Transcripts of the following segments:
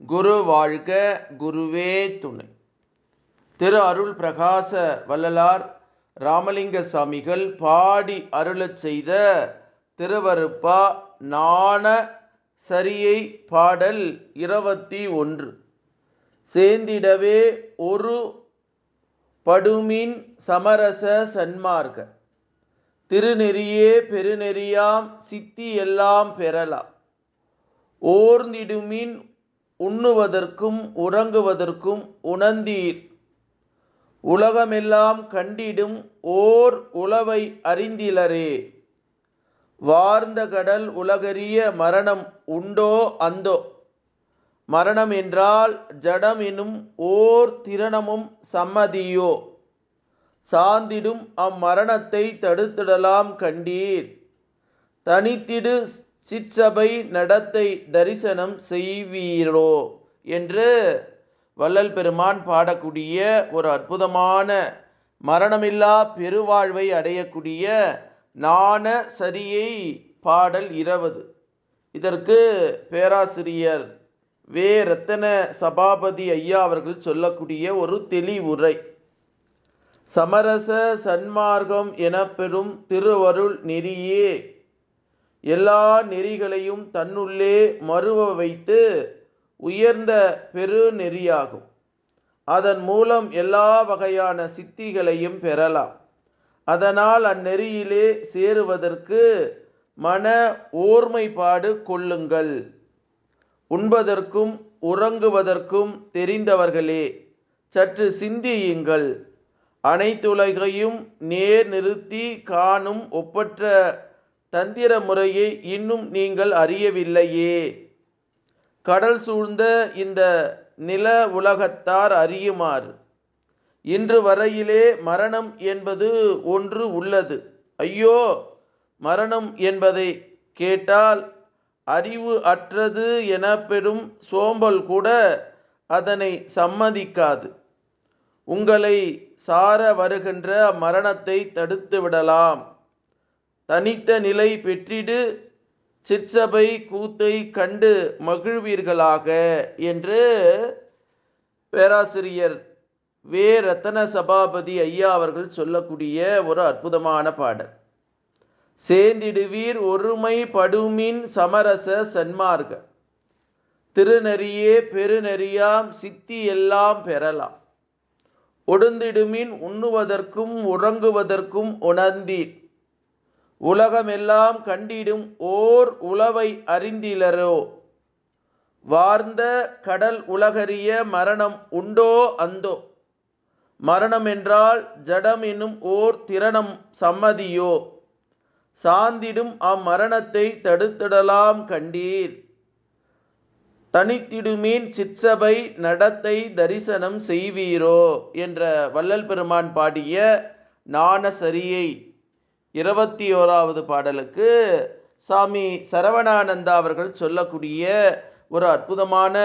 குரு வாழ்க குருவே துணை. திரு அருள் பிரகாச வள்ளலார் ராமலிங்க சாமிகள் பாடி அருளச் செய்த திருவருப்பா நாண சரியை பாடல் இருபத்தி ஒன்று. சேந்திடவே ஒரு படுமின் சமரச சன்மார்க்க திருநெறியே பெருநெறியாம் சித்தி எல்லாம் பெறலாம். ஓர்ந்திடுமின் உண்ணுவதற்கும் உறங்குவதற்கும் உணர்ந்தீர். உலகமெல்லாம் கண்டிடும் ஓர் உளவை அறிந்திலரே. வார்ந்த கடல் உலகறிய மரணம் உண்டோ அந்தோ? மரணம் என்றால் ஜடம் எனும் ஓர் திறனமும் சம்மதியோ? சாந்திடும் அம்மரணத்தை தடுத்திடலாம் கண்டீர். தனித்திடு சிற்றபை நடத்தை தரிசனம் செய்வீரோ என்று வள்ளல் பெருமான் பாடக்கூடிய ஒரு அற்புதமான மரணமில்லா பெருவாழ்வை அடையக்கூடிய நாண சரியை பாடல் இருபது. இதற்கு பேராசிரியர் வே. ரத்தன சபாபதி ஐயா அவர்கள் சொல்லக்கூடிய ஒரு தெளிவுரை. சமரச சன்மார்க்கம் எனப்பெறும் திருவருள் நெறியே எல்லா நெறிகளையும் தன்னுள்ளே மறுவ வைத்து உயர்ந்த பெரு நெறியாகும் அதன் மூலம் எல்லா வகையான சித்திகளையும் பெறலாம். அதனால் அந்நெறியிலே சேருவதற்கு மன ஓர்மைப்பாடு கொள்ளுங்கள். உண்பதற்கும் உறங்குவதற்கும் தெரிந்தவர்களே சற்று சிந்தியுங்கள். அனைத்துலகையும் நேர் நிறுத்தி காணும் ஒப்பற்ற தந்திர முறையை இன்னும் நீங்கள் அறியவில்லையே. கடல் சூழ்ந்த இந்த நில உலகத்தார் அறியுமாறு இன்று வரையிலே மரணம் என்பது ஒன்று உள்ளது. ஐயோ மரணம் என்பதை கேட்டால் அறிவு அற்றது எனப்பெறும் சோம்பல் கூட அதனை சம்மதிக்காது. உங்களை சார வருகின்ற மரணத்தை தடுத்து விடலாம். தனித்த நிலை பெற்றிடு சிற்சபை கூத்தை கண்டு மகிழ்வீர்களாக என்று பேராசிரியர் வே. ரத்தன சபாபதி ஐயா அவர்கள் சொல்லக்கூடிய ஒரு அற்புதமான பாடல். சேர்ந்திடுவீர் ஒருமை படுமின் சமரச சன்மார்க்க திருநெறியே பெருநெறியாம் சித்தி எல்லாம் பெறலாம். ஒடுந்திடுமின் உண்ணுவதற்கும் உறங்குவதற்கும் உணர்ந்தீர். உலகமெல்லாம் கண்டிடும் ஓர் உளவை அறிந்திலரோ? வார்ந்த கடல் உலகறிய மரணம் உண்டோ அந்தோ? மரணம் என்றால் ஜடம் என்னும் ஓர் திறனம் சம்மதியோ? சாந்திடும் அம்மரணத்தை தடுத்திடலாம் கண்டீர். தனித்திடுமீன் சிற்சபை நடத்தை தரிசனம் செய்வீரோ? என்ற வள்ளல் பெருமான் பாடிய நாண சரியை இருபத்தி ஓராவது பாடலுக்கு சாமி சரவணானந்தா அவர்கள் சொல்லக்கூடிய ஒரு அற்புதமான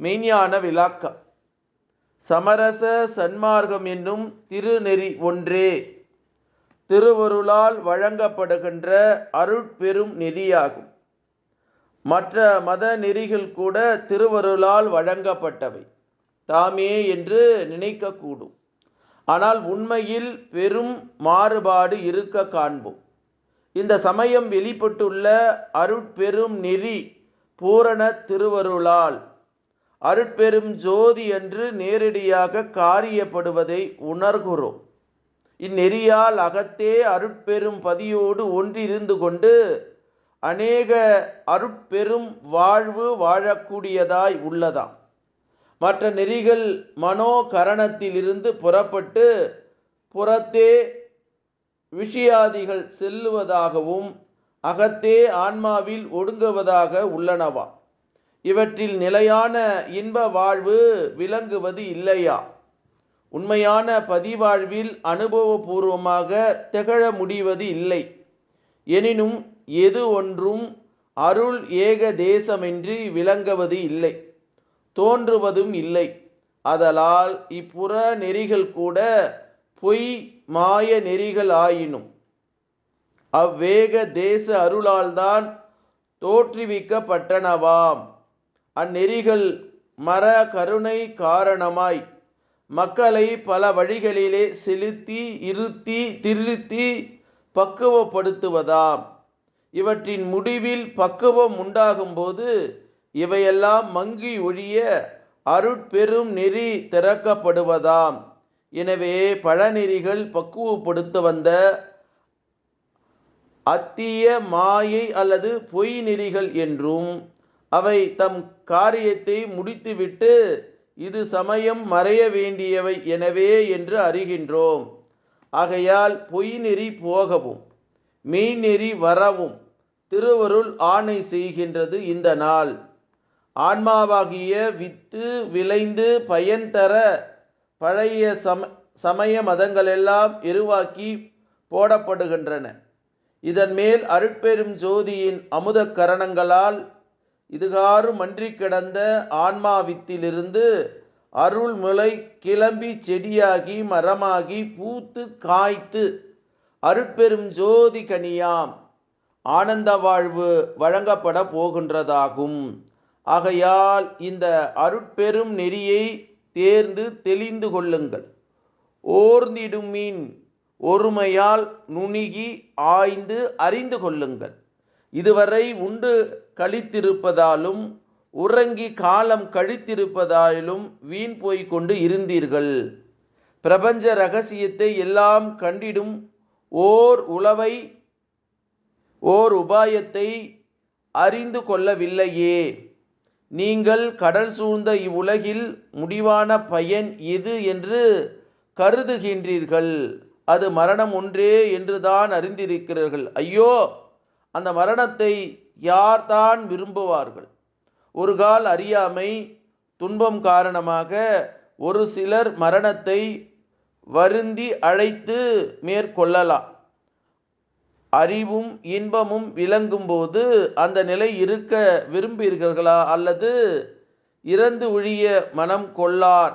மெய்ஞான விழாக்கம் சமரச சன்மார்க்கம் என்னும் திருநெறி ஒன்றே திருவருளால் வழங்கப்படுகின்ற அருட்பெரும் நெறியாகும். மற்ற மத நெறிகள் கூட திருவருளால் வழங்கப்பட்டவை. தாமே என்று நினைக்கக்கூடும். ஆனால் உண்மையில் பெரும் மாறுபாடு இருக்க காண்போம். இந்த சமயம் வெளிப்பட்டுள்ள அருட்பெரும் நெறி பூரண திருவருளால் அருட்பெரும் ஜோதி என்று நேரடியாக காரியப்படுவதை உணர்கிறோம். இந்நெறியால் அகத்தே அருட்பெரும் பதியோடு ஒன்றிருந்து கொண்டு அநேக அருட்பெரும் வாழ்வு வாழக்கூடியதாய் உள்ளதாம். மற்ற நெறிகள் மனோகரணத்திலிருந்து புறப்பட்டு புறத்தே விஷயாதிகள் செல்லுவதாகவும் அகத்தே ஆன்மாவில் ஒடுங்குவதாக உள்ளனவா? இவற்றில் நிலையான இன்ப வாழ்வு விளங்குவது இல்லையா? உண்மையான பதிவாழ்வில் அனுபவபூர்வமாக திகழ முடிவது இல்லை. எனினும் எது ஒன்றும் அருள் ஏக தேசமின்றி விளங்குவது இல்லை. தோன்றுவதும் இல்லை. அதலால் இப்புற நெறிகள் கூட பொய் மாய நெறிகள் ஆயினும் அவ்வேக தேச அருளால்தான் தோற்றுவிக்கப்பட்டனவாம். அந்நெறிகள் மர கருணை காரணமாய் மக்களை பல வழிகளிலே செலுத்தி இருத்தி திருத்தி பக்குவப்படுத்துவதாம். இவற்றின் முடிவில் பக்குவம் உண்டாகும்போது இவையெல்லாம் மங்கி ஒழிய அருட்பெரும் நெறி திறக்கப்படுவதாம். எனவே பழநெறிகள் பக்குவப்படுத்த வந்த அத்திய மாயை அல்லது பொய் நெறிகள் என்றும் அவை தம் காரியத்தை முடித்துவிட்டு இது சமயம் மறைய வேண்டியவை எனவே என்று அறிகின்றோம். ஆகையால் பொய் நெறி போகவும் மெய்நெறி வரவும் திருவருள் ஆணை செய்கின்றது இந்த நாள். ஆன்மாவாகிய வித்து விளைந்து பயன் தர பழைய சம சமய மதங்களெல்லாம் எருவாக்கி போடப்படுகின்றன. இதன் மேல் அருட்பெரும் ஜோதியின் அமுத கரணங்களால் இதுகாறு மன்றி கிடந்த ஆன்மாவித்திலிருந்து அருள் முளை கிளம்பி செடியாகி மரமாகி பூத்து காய்த்து அருட்பெரும் ஜோதி கனியாம். ஆனந்த வாழ்வு வழங்கப்பட போகின்றதாகும். ஆகையால் இந்த அருட்பெரும் நெறியை தேர்ந்து தெளிந்து கொள்ளுங்கள். ஓர்ந்திடுமின் ஒருமையால் நுணுகி ஆய்ந்து அறிந்து கொள்ளுங்கள். இதுவரை உண்டு கழித்திருப்பதாலும் உறங்கி காலம் கழித்திருப்பதாலும் வீண் போய் கொண்டு இருந்தீர்கள். பிரபஞ்ச ரகசியத்தை எல்லாம் கண்டிடும் ஓர் உளவை ஓர் உபாயத்தை அறிந்து கொள்ளவில்லையே. நீங்கள் கடல் சூழ்ந்த இவ்வுலகில் முடிவான பயன் எது என்று கருதுகின்றீர்கள். அது மரணம் ஒன்றே என்றுதான் அறிந்திருக்கிறீர்கள். ஐயோ! அந்த மரணத்தை யார்தான் விரும்புவார்கள்? ஒரு கால் அறியாமை துன்பம் காரணமாக ஒரு சிலர் மரணத்தை வருந்தி அழைத்து மேற்கொள்ளலாம். அறிவும் இன்பமும் விளங்கும்போது அந்த நிலை இருக்க விரும்புகிறீர்களா? அல்லது இறந்து ஒழிய மனம் கொள்ளார்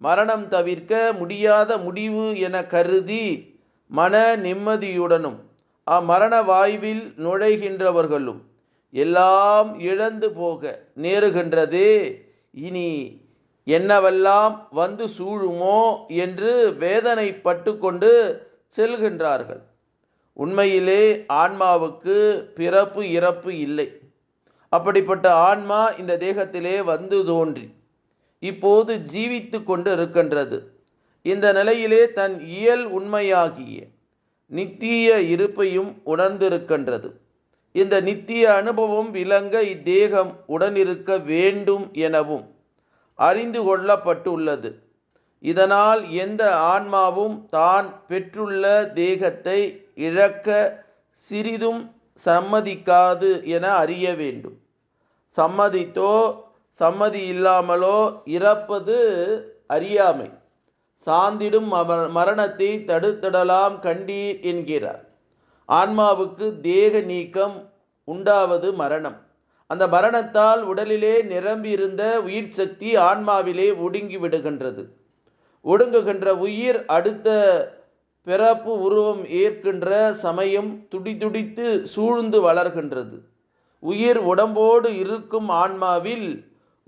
மரணம் தவிர்க்க முடியாத முடிவு என கருதி மன நிம்மதியுடனும் அம்மரண வாய்வில் நுழைகின்றவர்களும் எல்லாம் இழந்து போக நேருகின்றதே. இனி என்னவெல்லாம் வந்து சூழுமோ என்று வேதனைப்பட்டு கொண்டு செல்கின்றார்கள். உண்மையிலே ஆன்மாவுக்கு பிறப்பு இறப்பு இல்லை. அப்படிப்பட்ட ஆன்மா இந்த தேகத்திலே வந்து தோன்றி இப்போது ஜீவித்து கொண்டு இருக்கின்றது. இந்த நிலையிலே தன் இயல் உண்மையாகிய நித்திய இருப்பையும் உணர்ந்திருக்கின்றது. இந்த நித்திய அனுபவம் விளங்க இத்தேகம் உடனிருக்க வேண்டும் எனவும் அறிந்து கொள்ளப்பட்டுள்ளது. இதனால் எந்த ஆன்மாவும் தான் பெற்றுள்ள தேகத்தை இழக்க சிறிதும் சம்மதிக்காது என அறிய வேண்டும். சம்மதித்தோ சம்மதி இல்லாமலோ இறப்பது அறியாமை. சாந்திடும் மரணத்தை தடுத்திடலாம் கண்டீர் என்கிறார். ஆன்மாவுக்கு தேக நீக்கம் உண்டாவது மரணம். அந்த மரணத்தால் உடலிலே நிரம்பியிருந்த உயிர் சக்தி ஆன்மாவிலே ஒடுங்கி விடுகின்றது. ஒடுங்குகின்ற உயிர் அடுத்த பிறப்பு உருவம் ஏற்கின்ற சமயம் துடிதுடித்து சூழ்ந்து வளர்கின்றது. உயிர் உடம்போடு இருக்கும் ஆன்மாவில்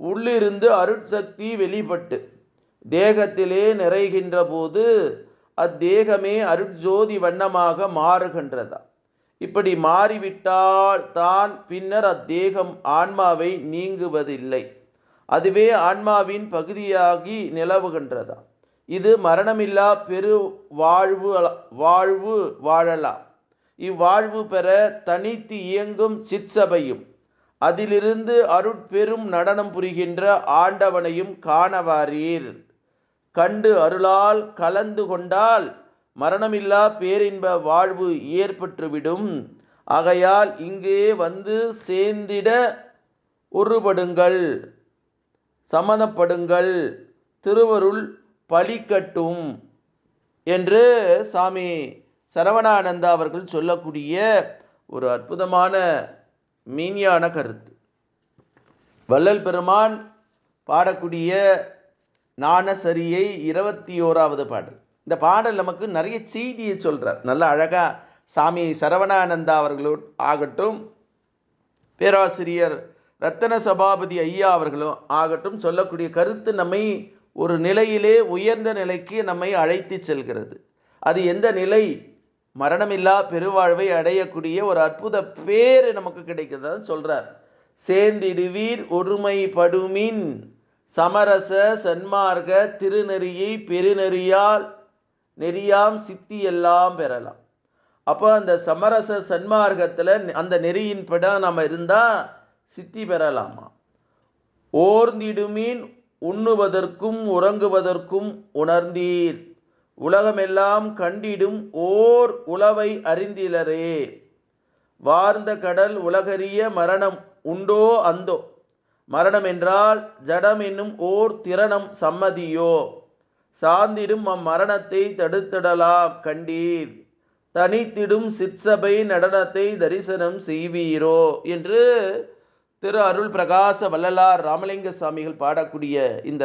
உள்ளிருந்து அருட்சக்தி வெளிப்பட்டு தேகத்திலே நிறைகின்ற போது அத்தேகமே அருட்ஜோதி வண்ணமாக மாறுகின்றதா? இப்படி மாறிவிட்டால் தான் பின்னர் அத்தேகம் ஆன்மாவை நீங்குவதில்லை. அதுவே ஆன்மாவின் பகுதியாகி நிலவுகின்றதா? இது மரணமில்லா பெரு வாழ்வு அல- வாழ்வு வாழலாம் இவ்வாழ்வு பெற தனித்து இயங்கும் சிற்சபையும் அதிலிருந்து அருட்பெரும் நடனம் புரிகின்ற ஆண்டவனையும் காணவாரீர். கண்டு அருளால் கலந்து கொண்டால் மரணமில்லா பேரின்ப வாழ்வு ஏற்பட்டுவிடும். ஆகையால் இங்கே வந்து சேர்ந்திட ஒருபடுங்கள் சம்மதப்படுங்கள் திருவருள் பலிக்கட்டும் என்று சாமி சரவணானந்தா அவர்கள் சொல்லக்கூடிய ஒரு அற்புதமான மீனியான கருத்து. வள்ளல் பெருமான் பாடக்கூடிய நாணசரியை இருபத்தி ஓராவது பாடல். இந்த பாடல் நமக்கு நிறைய செய்தியை சொல்கிறார் நல்ல அழகாக சாமி சரவணானந்தா அவர்களோ ஆகட்டும் பேராசிரியர் ரத்தன சபாபதி ஐயா அவர்களும் ஆகட்டும் சொல்லக்கூடிய கருத்து நம்மை ஒரு நிலையிலே உயர்ந்த நிலைக்கு நம்மை அழைத்து செல்கிறது. அது எந்த நிலை? மரணமில்லா பெருவாழ்வை அடையக்கூடிய ஒரு அற்புத பேர் நமக்கு கிடைக்கிறதுன்னு சொல்கிறார் சேந்திடுவீர் ஒருமைப்படுமின் சமரச சன்மார்க்க திருநெறியை பெருநெறியால் நெறியாம் சித்தி எல்லாம் பெறலாம். அப்போ அந்த சமரச சன்மார்க்கத்தில் அந்த நெறியின் படம் நம்ம இருந்தால் சித்தி பெறலாமா? ஓர்ந்திடுமீன் உண்ணுவதற்கும் உறங்குவதற்கும் உணர்ந்தீர். உலகமெல்லாம் கண்டிடும் ஓர் உளவை அறிந்திலரே. வார்ந்த கடல் உலகறிய மரணம் உண்டோ அந்தோ? மரணம் என்றால் ஜடம் என்னும் ஓர் திறனம் சம்மதியோ? சார்ந்திடும் அம்மரணத்தை தடுத்திடலாம் கண்டீர். தனித்திடும் சிற்சபை நடனத்தை தரிசனம் செய்வீரோ? என்று திரு அருள் பிரகாச வள்ளலார் ராமலிங்க சுவாமிகள் பாடக்கூடிய இந்த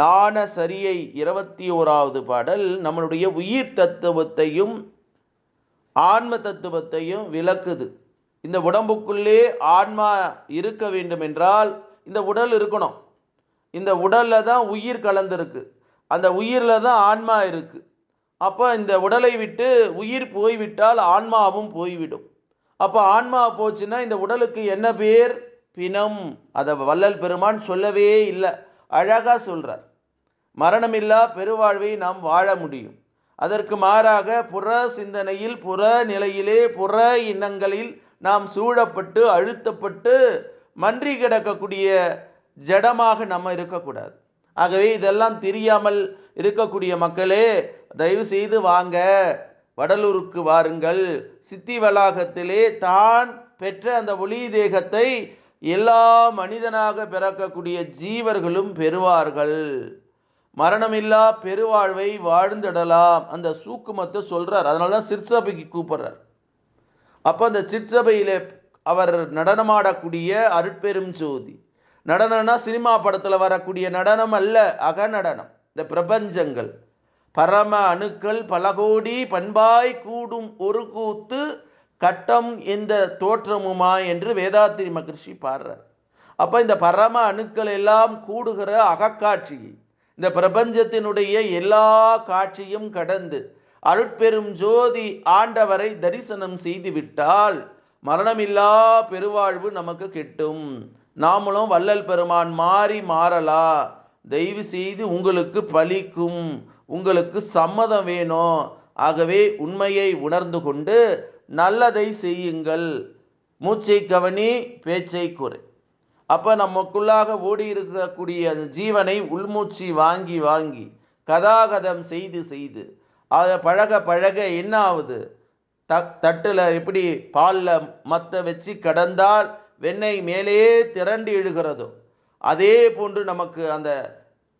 நாண சரியை இருபத்தி ஓராவது பாடல் நம்மளுடைய உயிர் தத்துவத்தையும் ஆன்ம தத்துவத்தையும் விளக்குது. இந்த உடம்புக்குள்ளே ஆன்மா இருக்க வேண்டும் என்றால் இந்த உடல் இருக்கணும். இந்த உடலில் தான் உயிர் கலந்துருக்கு. அந்த உயிரில் தான் ஆன்மா இருக்குது அப்போ இந்த உடலை விட்டு உயிர் போய்விட்டால் ஆன்மாவும் போய்விடும். அப்போ ஆன்மா போச்சுன்னா இந்த உடலுக்கு என்ன பேர்? பிணம் அதை வள்ளல் பெருமான் சொல்லவே இல்லை. அழகாக சொல்கிறார் மரணமில்லா பெருவாழ்வை நாம் வாழ முடியும். அதற்கு மாறாக புற சிந்தனையில் புற நிலையிலே புற இனங்களில் நாம் சூழப்பட்டு அழுத்தப்பட்டு மன்றி கிடக்கக்கூடிய ஜடமாக நம்ம இருக்கக்கூடாது. ஆகவே இதெல்லாம் தெரியாமல் இருக்கக்கூடிய மக்களே தயவு செய்து வாங்க. வடலூருக்கு வாருங்கள். சித்தி வளாகத்திலே தான் பெற்ற அந்த ஒளி தேகத்தை எல்லா மனிதனாக பிறக்கக்கூடிய ஜீவர்களும் பெறுவார்கள். மரணமில்லா பெருவாழ்வை வாழ்ந்திடலாம். அந்த சூக்குமத்தை சொல்கிறார் அதனால தான் சிற்சபைக்கு கூப்பிட்றார். அப்போ அந்த சிற்சபையில் அவர் நடனமாடக்கூடிய அருட்பெரும் ஜோதி. நடனம்னா சினிமா படத்தில் வரக்கூடிய நடனம் அல்ல அக நடனம் இந்த பிரபஞ்சங்கள். பரம அணுக்கள் பல கோடி பண்பாய் கூடும் ஒரு கூத்து கட்டம் எந்த தோற்றமுமா என்று வேதாத்திரி மகர்ஷி பாடுறார். அப்போ இந்த பரம அணுக்கள் எல்லாம் கூடுகிற அகக்காட்சி இந்த பிரபஞ்சத்தினுடைய எல்லா காட்சியும் கடந்து அருட்பெரும் ஜோதி ஆண்டவரை தரிசனம் செய்து விட்டால் மரணமில்லா பெருவாழ்வு நமக்கு கிட்டும். நாமளும் வள்ளல் பெருமான் மாறி மாறலா. தயவு செய்து உங்களுக்கு பலிக்கும் உங்களுக்கு சம்மதம் வேணும். ஆகவே உண்மையை உணர்ந்து கொண்டு நல்லதை செய்யுங்கள். மூச்சை கவனி பேச்சை குறை. அப்போ நமக்குள்ளாக ஓடி இருக்கக்கூடிய அந்த ஜீவனை உள்மூச்சி வாங்கி வாங்கி கதாகதம் செய்து செய்து அதை பழக பழக என்ன ஆகுது? தக் தட்டில் எப்படி பாலில் மற்ற வச்சு கடந்தால் வெண்ணெய் மேலே திரண்டு எழுகிறதோ அதே போன்று நமக்கு அந்த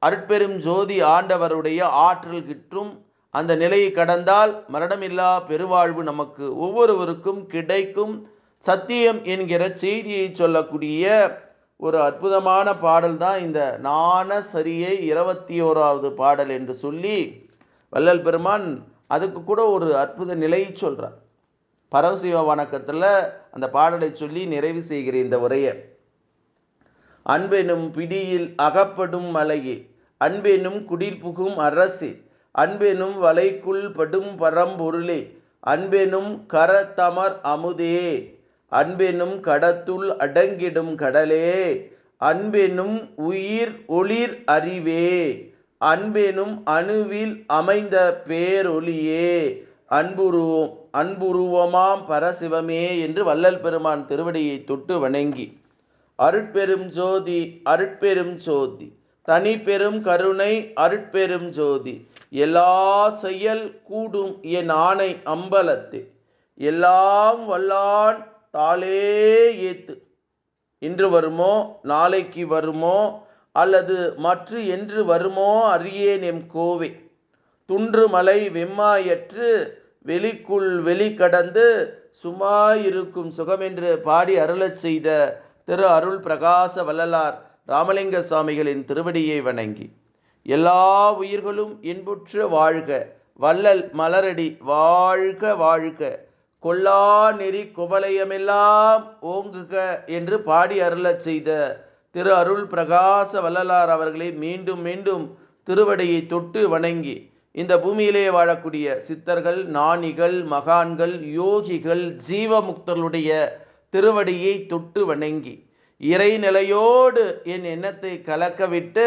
அருட்பெரும் ஜோதி ஆண்டவருடைய ஆற்றல் கிட்டும் அந்த நிலையை கடந்தால் மரணமில்லா பெருவாழ்வு நமக்கு ஒவ்வொருவருக்கும் கிடைக்கும். சத்தியம் என்கிற செய்தியை சொல்லக்கூடிய ஒரு அற்புதமான பாடல் தான் இந்த நாண சரியை இருபத்தி ஓராவது பாடல் என்று சொல்லி வள்ளல் பெருமான் அதுக்கு கூட ஒரு அற்புத நிலை சொல்கிறார் பரவசிவ வணக்கத்தில் அந்த பாடலை சொல்லி நிறைவு செய்கிற இந்த உரையை. அன்பெனும் பிடியில் அகப்படும் மலையே அன்பெனும் குடில் புகும் அரசே அன்பெனும் வலைக்குள் படும் பரம்பொருளே அன்பெனும் கரத்தமர் அமுதே அன்பெனும் கடத்துள் அடங்கிடும் கடலே அன்பெனும் உயிர் ஒளிர் அறிவே அன்பெனும் அணுவில் அமைந்த பேரொளியே அன்புருவம் அன்புருவமாம் பரசிவமே என்று வள்ளல் பெருமான் திருவடியை தொட்டு வணங்கி அருட்பெரும் ஜோதி அருட்பெரும் ஜோதி தனி பெரும் கருணை அருட்பெரும் ஜோதி எல்லா செயல் கூடும் என் ஆணை அம்பலத்து எல்லாம் வல்லான் தாளே ஏத்து. இன்று வருமோ? நாளைக்கு வருமோ? அல்லது மற்ற என்று வருமோ? அறியேன் எம் கோவே. துன்று மலை வெம்மாயற்று வெளிக்குள் வெளி கடந்து சும்மாயிருக்கும் சுகமென்று பாடி அருளச் செய்த திரு அருள் பிரகாச வள்ளலார் ராமலிங்க சுவாமிகளின் திருவடியை வணங்கி. எல்லா உயிர்களும் இன்புற்று வாழ்க. வள்ளல் மலரடி வாழ்க வாழ்க. கொல்லா நெறி குவலயமெல்லாம் ஓங்குக என்று பாடி அருளச் செய்த திரு அருள் பிரகாச வள்ளலார் அவர்களை மீண்டும் மீண்டும் திருவடியை தொட்டு வணங்கி இந்த பூமியிலே வாழக்கூடிய சித்தர்கள் நாணிகள் மகான்கள் யோகிகள் ஜீவமுக்தர்களுடைய திருவடியை தொட்டு வணங்கி இறைநிலையோடு என் எண்ணத்தை கலக்கவிட்டு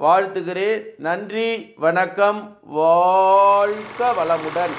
வாழ்த்துகிறேன். நன்றி வணக்கம் வாழ்க வளமுடன்.